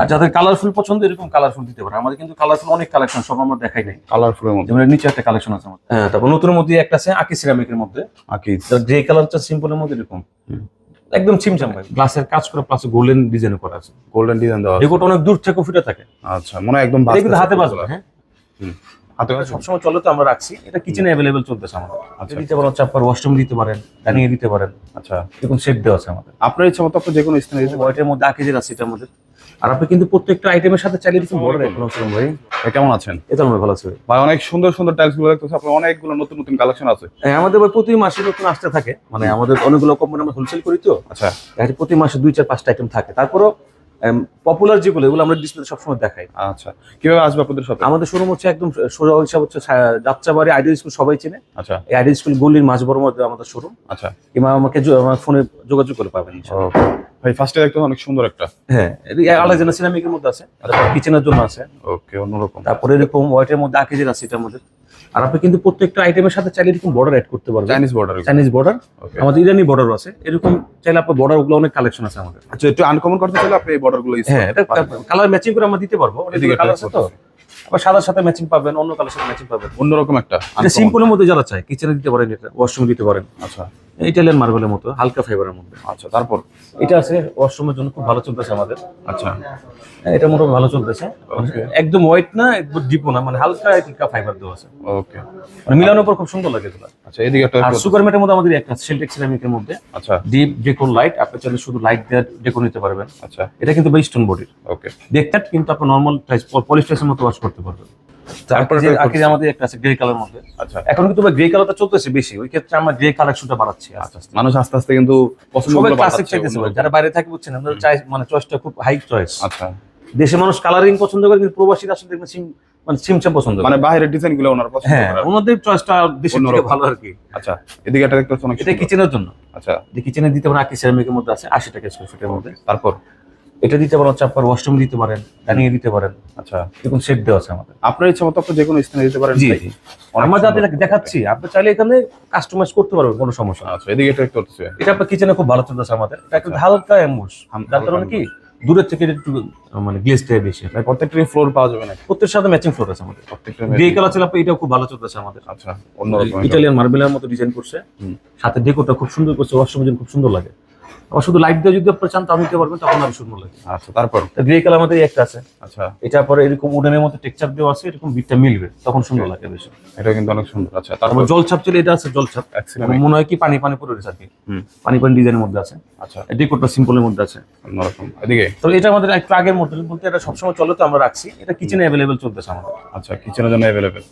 আর যাদের কালারফুল পছন্দ এরকম কালারফুল দিতে পারে। আমাদের কিন্তু কালারফুল অনেক কালেকশন সব আমরা দেখাই নাই। কালারফুলের মধ্যে। যেমন এর নিচে একটা কালেকশন আছে আমাদের। হ্যাঁ তারপর নতুনের মধ্যে একটা আছে আকি সিরামিকের মধ্যে। আকিজ গ্রে কালারটা সিম্পলের মধ্যে এরকম। একদম ছিমছাম ভাই। গ্লাসের কাজ করা প্লাস গোল্ডেন ডিজাইন করা আছে। গোল্ডেন ডিজাইন দেওয়া। এগুলো অনেক দূর থেকে ফুটে থাকে। আচ্ছা মনে হয় একদম এটা কিন্তু হাতে বাজবে হ্যাঁ। হাতে বাজবে সবসময় চলে তো আমরা রাখছি। এটা কিচেনে অ্যাভেলেবেল চলতেছে আমাদের। আচ্ছা। আচ্ছা দিতে পারেন চাপার ওয়াশরুম দিতে পারেন ডাইনিং দিতে পারেন। আচ্ছা। এরকম সেট দেওয়া আছে আমাদের। আপনার ইচ্ছা মতো আপনি যে কোনো স্থানে দিতে হোয়াইটের মধ্যে আকেজের আছে এটার মধ্যে। আর আপনি কিন্তু প্রত্যেকটা আইটেমের সাথে চালিয়ে দিচ্ছেন। বড় দেখুন ভাই। ভাই, কেমন আছেন? এটা আমরা ভালো আছে ভাই। অনেক সুন্দর সুন্দর টাইলসগুলো দেখতেছি। আপনার অনেকগুলো নতুন নতুন কালেকশন আছে। হ্যাঁ, আমাদের ভাই প্রতি মাসে নতুন আসতে থাকে। মানে আমাদের অনেকগুলো কোম্পানি আমরা হোলসেল করি তো। আচ্ছা। প্রতি মাসে দুই চার পাঁচটা আইটেম থাকে। তারপরও পপুলার যেগুলো এগুলো আমরা ডিসপ্লে সবসময় দেখাই। আচ্ছা। কীভাবে আসবে আপনাদের সাথে আমাদের শোরুম হচ্ছে একদম সোজা হিসাব হচ্ছে যাত্রাবাড়ি আইডিয়াল স্কুল সবাই চেনে। আচ্ছা। এই আইডিয়াল স্কুল গলির মাঝ বড় মধ্যে আমাদের শোরুম আচ্ছা। কিংবা আমাকে আমার ফোনে যোগাযোগ করে পাবেন ভাই ফার্স্টে দেখতে অনেক সুন্দর একটা। হ্যাঁ আলাদা সিনামিকের মধ্যে আছে কিচেনের জন্য আছে। ওকে অন্যরকম। তারপরে এরকম হোয়াইটের মধ্যে আকেজের আছে এটার মধ্যে। আর আপনি কিন্তু প্রত্যেকটা আইটেমের সাথে চাইলে এরকম বর্ডার অ্যাড করতে পারবেন। চাইনিজ বর্ডার চাইনিজ বর্ডার আমাদের ইরানি বর্ডারও আছে। এরকম চাইলে আপনার বর্ডার ওগুলো অনেক কালেকশন আছে আমাদের। আচ্ছা একটু আনকমন করতে চাইলে আপনি এই বর্ডারগুলো হ্যাঁ এটা কালার ম্যাচিং করে আমরা দিতে পারব। এদিকে এদিকে কালার আছে তো। আবার সাদার সাথে ম্যাচিং পাবেন অন্য কালার সাথে ম্যাচিং পাবেন। অন্যরকম একটা সিম্পলের মধ্যে যারা চায় কিচেনে দিতে পারেন এটা ওয়াশরুমে দিতে পারেন। আচ্ছা। ইটালিয়ান মার্বেলের মতো হালকা ফাইবারের মধ্যে। আচ্ছা তারপর? এটা আছে ওয়াশরুমের জন্য খুব ভালো চলতেছে আমাদের। আচ্ছা। হ্যাঁ, এটা মোটামুটি ভালো চলতেছে। একদম হোয়াইট না একদম ডিপো না মানে হালকা হালকা ফাইবার দেওয়া আছে। ওকে মানে মিলানোর পর খুব সুন্দর লাগে এগুলো। আচ্ছা এদিকে একটা আর সুগার ম্যাটের মধ্যে আমাদের একটা সেলটেক সিরামিকের মধ্যে আচ্ছা। ডিপ ডেকোর লাইট আপনি চাইলে শুধু লাইট দিয়ে ডেকোর নিতে পারবেন। আচ্ছা। এটা কিন্তু স্টোন বডির ওকে দেখতে কিন্তু আপনি নর্মাল পলিশ টাইসের মতো ওয়াশ করতে পারবেন। তারপরে তারপরে একটা আগে আমাদের একটা আছে গ্রে কালার মধ্যে। আচ্ছা। এখন কিন্তু গ্রে কালারটা চলতেছে বেশি ওই ক্ষেত্রে আমরা গ্রে কালেকশনটা বাড়াচ্ছি আস্তে আস্তে। মানুষ আস্তে আস্তে কিন্তু পছন্দ সবাই ক্লাসিক চাইতেছে যারা বাইরে থাকে বুঝছেন আমাদের চাই মানে চয়েসটা খুব হাই চয়েস আচ্ছা। দেশে মানুষ কালারিং পছন্দ করে কিন্তু প্রবাসীরা আসলে দেখবেন সিম মানে পছন্দ মানে বাইরের ডিজাইনগুলো ওনার পছন্দ হ্যাঁ ওনাদের চয়েসটা ভালো আর কি। আচ্ছা এদিকে একটা দেখতে পাচ্ছি অনেক এটা কিচেনের জন্য। আচ্ছা। যে কিচেনে দিতে পারেন আকি সিরামিকের মধ্যে আছে আশি টাকা স্কোয়ার ফিটের মধ্যে। তারপর? এটা দিতে পারেন হচ্ছে আপনার ওয়াশরুম দিতে পারেন ডাইনিং দিতে পারেন। আচ্ছা। এরকম সেট দেওয়া আছে আমাদের। আপনার ইচ্ছা মতো আপনি যে কোনো স্থানে দিতে পারেন। জি আমরা। যাদের দেখাচ্ছি আপনি চাইলে এখানে কাস্টমাইজ করতে পারবেন কোনো সমস্যা আচ্ছা এদিকে একটা দেখতে পাচ্ছি এটা আপনার কিচেনে খুব ভালো চলতেছে আমাদের। এটা একটু হালকা এমুস হাম- যার কারণে কি দূরের থেকে একটু মানে গ্লেজটা বেশি। ভাই প্রত্যেকটা ফ্লোর পাওয়া যাবে না প্রত্যেকের সাথে ম্যাচিং ফ্লোর আছে আমাদের। প্রত্যেকটা গ্রে কালার ছিল এটাও খুব ভালো চলতেছে আমাদের। আচ্ছা অন্য এটা। ইটালিয়ান মার্বেলের মতো ডিজাইন করছে। সাথে ডেকোরটা খুব সুন্দর করছে ওয়াশরুমের জন্য খুব সুন্দর লাগে। আবার শুধু লাইট দিয়ে যদি আপনি চান তাও নিতে পারবেন তখন আরও সুন্দর লাগে আচ্ছা তারপর? গ্রে কালার আমাদের একটা আছে। আচ্ছা। এটা পরে এরকম উডেনের মতো টেক্সচার দেওয়া আছে এরকম বিটটা মিলবে তখন সুন্দর লাগে বেশি। এটা কিন্তু অনেক সুন্দর। আচ্ছা তারপর? তারপর জল ছাপ ছিল এটা আছে জল ছাপ। Excellent. মনে হয় কি পানি পানি পরে রয়েছে আর কি। হুম। পানি পানি ডিজাইনের মধ্যে আছে। আচ্ছা। ডেকোরটা সিম্পলের মধ্যে আছে। অন্যরকম। এদিকে? তো এটা আমাদের একটু আগের মডেল বলতে এটা সবসময় চলে তো আমরা রাখছি। এটা কিচেনে অ্যাভেলেবেল চলতেছে আমাদের। আচ্ছা কিচেনের জন্য অ্যাভেলেবেল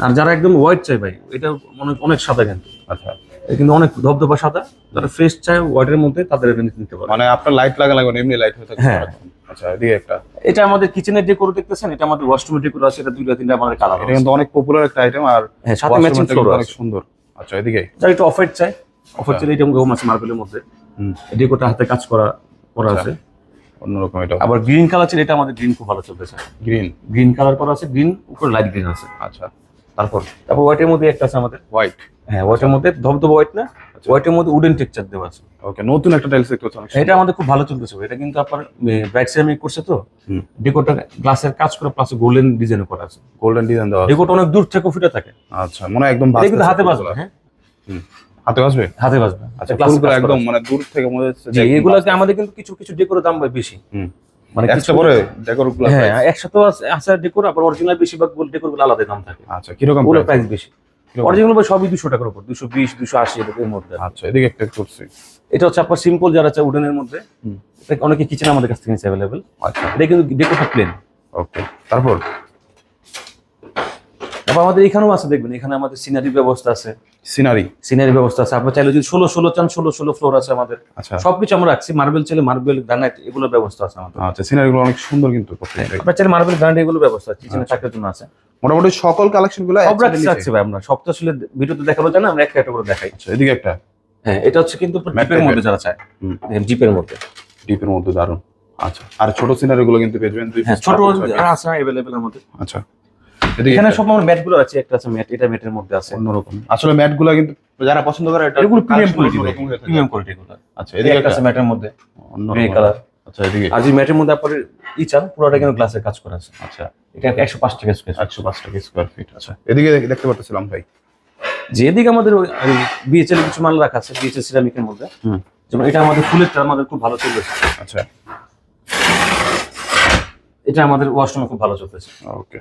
আর যারা একদম হোয়াইট চাই ভাই এটা অনেক অনেক সাদা কিন্তু। আচ্ছা। কিন্তু অনেক ধবধবা সাদা। যারা ফ্রেশ চায় হোয়াইটের মধ্যে তাদের এটা নিতে পারে। মানে আপনার লাইট লাগা লাগবে এমনি লাইট হয়ে থাকে। হ্যাঁ। আচ্ছা এদিকে একটা। এটা আমাদের কিচেনের ডেকোর দেখতেছেন এটা আমাদের ওয়াশরুমের ডেকোর আছে এটা দুইটা তিনটা আমাদের কালার এটা কিন্তু অনেক পপুলার একটা আইটেম আর হ্যাঁ সাথে ম্যাচিং ফ্লোর অনেক সুন্দর। আচ্ছা এদিকে। যারা একটু অফার অফার আচ্ছা। চাইলে এটা গম আছে মার্বেলের মধ্যে। ডেকোরটা হাতে কাজ করা করা আচ্ছা। আছে। অন্যরকম এটা। আবার গ্রিন কালার ছিল এটা আমাদের গ্রিন খুব ভালো চলতেছে। গ্রিন গ্রিন কালার করা আছে গ্রিন উপরে লাইট গ্রিন আছে। আচ্ছা। তারপর তারপর হোয়াইটের মধ্যে একটা আছে আমাদের। হোয়াইট হ্যাঁ মধ্যে ধবধবা হোয়াইট না হোয়াইটের মধ্যে উডেন টেক্সচার দেওয়া আছে। ওকে নতুন একটা টাইলস দেখতে পাচ্ছি এটা আমাদের খুব ভালো চলতেছে। এটা কিন্তু আপনার ব্রাইট সিরামিক করছে তো হুম। ডেকোরটা গ্লাসের কাজ করে প্লাস গোল্ডেন ডিজাইন করা আছে। গোল্ডেন ডিজাইন দেওয়া। ডেকোরটা অনেক দূর থেকে ফুটে থাকে। আচ্ছা মনে হয় একদম এটা কিন্তু হাতে বাজবে হ্যাঁ। হাতে বাজবে হাতে বাজবে আচ্ছা একদম মানে দূর থেকে মনে হচ্ছে আমাদের কিন্তু কিছু কিছু ডেকোরের দাম বেশি। মানে ডেকোর হ্যাঁ একসাথে আছে ডেকোর আবার অরিজিনাল বেশিরভাগ ডেকোরগুলো আলাদা দাম থাকে। আচ্ছা কীরকম? প্রাইস বেশি? অরিজিনাল ভাই সবই দুশো টাকার উপর দুশো বিশ দুশো আশি এর মধ্যে। আচ্ছা এদিকে একটা করছি। এটা হচ্ছে আপনার সিম্পল যারা চায় উডেনের মধ্যে অনেকে কিচেন আমাদের কাছ থেকে নিচ্ছে অ্যাভেলেবেল আচ্ছা। এটা কিন্তু ডেকোরটা প্লেন ওকে তারপর? তারপর আমাদের এখানেও আছে দেখবেন এখানে আমাদের সিনারি ব্যবস্থা আছে। সিনারি সিনারি ব্যবস্থা আছে। আপনার চাইলে যদি ষোলো ষোলো চান ষোলো ষোলো ফ্লোর আছে আমাদের। আচ্ছা। সবকিছু আমরা রাখছি। মার্বেল চাইলে মার্বেল গ্রানাইট এগুলোর ব্যবস্থা আছে আমাদের। আচ্ছা সিনারি গুলো অনেক সুন্দর কিন্তু আপনার চাইলে মার্বেল গ্রানাইট এগুলো ব্যবস্থা আছে কিচেনে আচ্ছা। থাকার জন্য আছে। মোটামুটি সকল কালেকশনগুলো সব রাখছি ভাই আমরা। সব তো আসলে ভিডিওতে দেখানো যায় না? আমরা একটা একটা করে দেখাই। আচ্ছা এদিকে একটা। হ্যাঁ এটা হচ্ছে কিন্তু জিপের মধ্যে যারা চায়। জিপের মধ্যে। ডিপের মধ্যে দারুণ আচ্ছা আর ছোট সিনারি গুলো কিন্তু পেয়ে যাবেন দুই হ্যাঁ ছোট। আছে অ্যাভেলেবেল আমাদের আচ্ছা। এখানে সব আমার ম্যাটগুলো আছে একটা আছে ম্যাট এটা ম্যাটের মধ্যে আছে। অন্যরকম। আসলে ম্যাটগুলো কিন্তু যারা পছন্দ করে এটা এগুলো প্রিমিয়াম কোয়ালিটি প্রিমিয়াম কোয়ালিটি এগুলো। আচ্ছা এদিকে একটা আছে ম্যাটের মধ্যে। অন্যরকম। কালার আচ্ছা এদিকে। যদি ম্যাটের মধ্যে আপনার ই পুরোটা কিন্তু গ্লাসের কাজ করা আছে। আচ্ছা। এটা একশো পাঁচ টাকা স্কোয়ার একশো পাঁচ টাকা স্কোয়ার ফিট আচ্ছা। এদিকে দেখতে পাচ্ছিলাম ভাই। যেদিকে আমাদের বিএচএল কিছু মাল রাখা আছে বিএচএল সিরামিকের মধ্যে। হুম। যেমন এটা আমাদের ফুলেরটা আমাদের খুব ভালো চলতেছে। আচ্ছা। এটা আমাদের ওয়াশরুমে খুব ভালো চলতেছে। ওকে।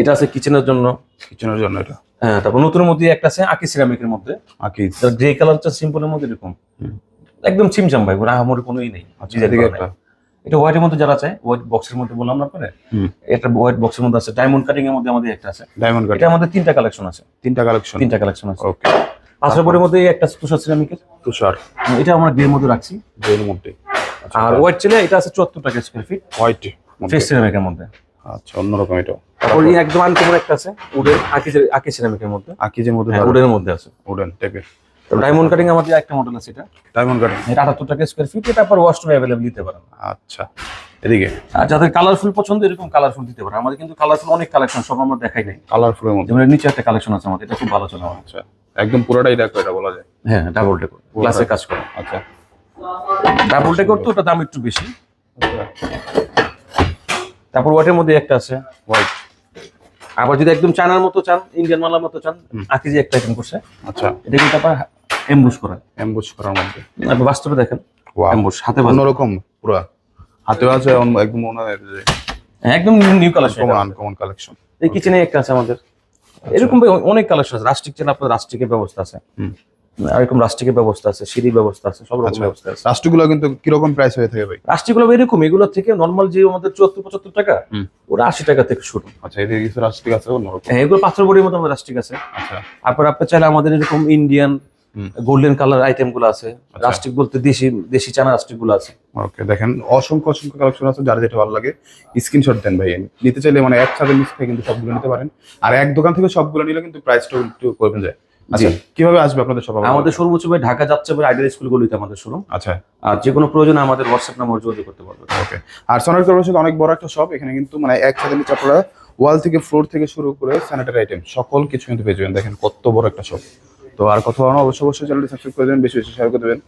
এটা আছে কিচেনের জন্য। কিচেনের জন্য এটা। হ্যাঁ তারপর নতুন মধ্যে একটা আছে আকি সিরামিকের মধ্যে। আকিজ গ্রে কালারটা সিম্পলের মধ্যে এরকম। একদম চিমচাম ভাই ওরা আমার কোনো ই নেই। আচ্ছা এটা হোয়াইটের মধ্যে যারা চায় হোয়াইট বক্সের মধ্যে বললাম না হুম। এটা হোয়াইট বক্সের মধ্যে আছে ডায়মন্ড কাটিং এর মধ্যে আমাদের একটা আছে। ডায়মন্ড কাট এটা আমাদের তিনটা কালেকশন আছে। তিনটা কালেকশন তিনটা কালেকশন আছে। ওকে পরের মধ্যে একটা তুষার সিরামিকের। তুষার। এটা আমরা গ্রের মধ্যে রাখছি। এর মধ্যে। আর হোয়াইট ছেলে এটা আছে চুয়াত্তর টাকা স্কোয়ার ফিট হোয়াইট ফেস সিরামিকের মধ্যে। আচ্ছা অন্যরকম এটা। এই একদম আনকমন একটা আছে উডের আকি আকি সিরামিকের মধ্যে। আকিজের মধ্যে হ্যাঁ উডের মধ্যে আছে উডেন টাইপের ডায়মন্ড কাটিং আমাদের একটা মডেল আছে এটা। Diamond cutting. এটা আটাত্তর টাকা স্কোয়ার ফিট এটা আপনার ওয়াশরুমে অ্যাভেলেবল দিতে পারেন। আচ্ছা এদিকে। আর যাদের কালারফুল পছন্দ এরকম কালারফুল দিতে পারে আমাদের কিন্তু কালারফুল অনেক কালেকশন সব আমরা দেখাই নাই। কালারফুলের মধ্যে। যেমন নিচে একটা কালেকশন আছে আমাদের এটা খুব ভালো চলে আচ্ছা একদম পুরোটাই দেখো এটা বলা যায়। হ্যাঁ ডাবল টেকর গ্লাসে কাজ করে। আচ্ছা। ডাবল টেকর তো ওটা দাম একটু বেশি। তারপর ওয়াটের মধ্যে একটা আছে। হোয়াইট আবার যদি একদম চায়নার মতো চান ইন্ডিয়ান মালার মতো চান আকি যে একটা আইটেম করছে। আচ্ছা। এটা কিন্তু আপনার এমবুশ করা। এমবুশ করার মধ্যে। আপনি বাস্তবে দেখেন। ওয়া এমবুশ হাতে বানানো। অন্যরকম পুরো। হাতে আছে একদম ওনার হ্যাঁ, একদম new collection common uncommon collection এই কিচেনে একটা আছে আমাদের। এরকম ভাই অনেক কালেকশন আছে। রাস্টিক চেন আপনার রাষ্ট্রিকের ব্যবস্থা আছে। এরকম রাস্টিকের ব্যবস্থা আছে সিঁড়ির ব্যবস্থা আছে সব রকম আচ্ছা। ব্যবস্থা আছে। রাষ্ট্রগুলো কিন্তু কীরকম প্রাইস হয়ে থাকে ভাই? রাষ্ট্রিকগুলো এরকম এগুলো থেকে নর্মাল যে আমাদের চুয়াত্তর পঁচাত্তর টাকা ওরা আশি টাকা থেকে শুরু। আচ্ছা এদিকে কিছু রাষ্ট্রিক আছে হ্যাঁ এগুলো পাথর বড়ির মতো আমাদের রাষ্ট্রিক আছে। আচ্ছা। তারপর আপনি চাইলে আমাদের এরকম ইন্ডিয়ান গোল্ডেন কালার আইটেমগুলো আছে। আচ্ছা। রাষ্ট্রিক বলতে দেশি দেশি চানা রাষ্ট্রিকগুলো আছে। ওকে দেখেন অসংখ্য অসংখ্য কালেকশন আছে যার যেটা ভালো লাগে স্ক্রিনশট দেন ভাই। নিতে চাইলে মানে একসাথে মিস থেকে কিন্তু সবগুলো নিতে পারেন। আর এক দোকান থেকে সবগুলো নিলে কিন্তু প্রাইসটা একটু করবেন যায়। আচ্ছা কীভাবে আসবে আপনাদের সব আমাদের সর্বোচ্চ ভাই ঢাকা যাচ্ছে আইডিয়াল স্কুলগুলিতে আমাদের শোরুম। আচ্ছা। আর যে কোনো প্রয়োজনে আমাদের হোয়াটসঅ্যাপ নাম্বার যোগাযোগ করতে পারবেন ওকে। আর সোনার কর্পোরেশন অনেক বড় একটা শপ এখানে কিন্তু মানে একসাথে নিচে আপনারা ওয়াল থেকে ফ্লোর থেকে শুরু করে স্যানিটারি আইটেম সকল কিছু কিন্তু পেয়ে যাবেন। দেখেন কত বড় একটা শপ তো আর কথা অবশ্যই অবশ্যই চ্যানেলটি সাবস্ক্রাইব করে দেবেন বেশি বেশি শেয়ার করে দেবেন।